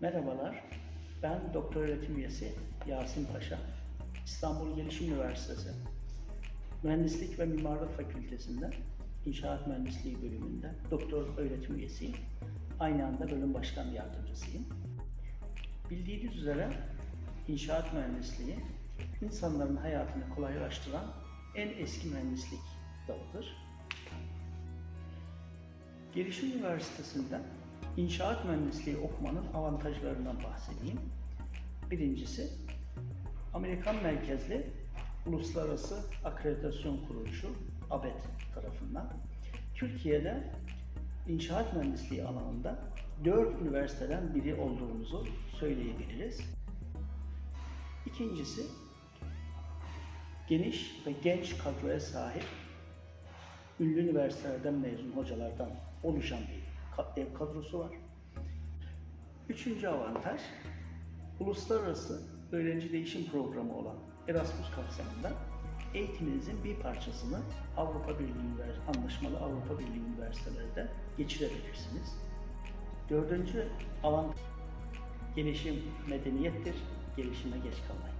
Merhabalar, ben doktor öğretim üyesi Yasin Paşa. İstanbul Gelişim Üniversitesi Mühendislik ve Mimarlık Fakültesi'nde İnşaat Mühendisliği bölümünde doktor öğretim üyesiyim. Aynı anda bölüm başkan yardımcısıyım. Bildiğiniz üzere inşaat mühendisliği insanların hayatını kolaylaştıran en eski mühendislik dalıdır. Gelişim Üniversitesi'nde inşaat mühendisliği okumanın avantajlarından bahsedeyim. Birincisi, Amerikan merkezli Uluslararası Akreditasyon Kuruluşu ABET tarafından Türkiye'de inşaat mühendisliği alanında dört üniversiteden biri olduğumuzu söyleyebiliriz. İkincisi, geniş ve genç kadroya sahip ünlü üniversitelerden mezun hocalardan oluşan bir dev kadrosu var. Üçüncü avantaj, uluslararası öğrenci değişim programı olan Erasmus kapsamında eğitiminizin bir parçasını Avrupa Birliği anlaşmalı Avrupa Birliği üniversitelerde geçirebilirsiniz. Dördüncü avantaj, gelişim medeniyettir, gelişime geç kalmayın.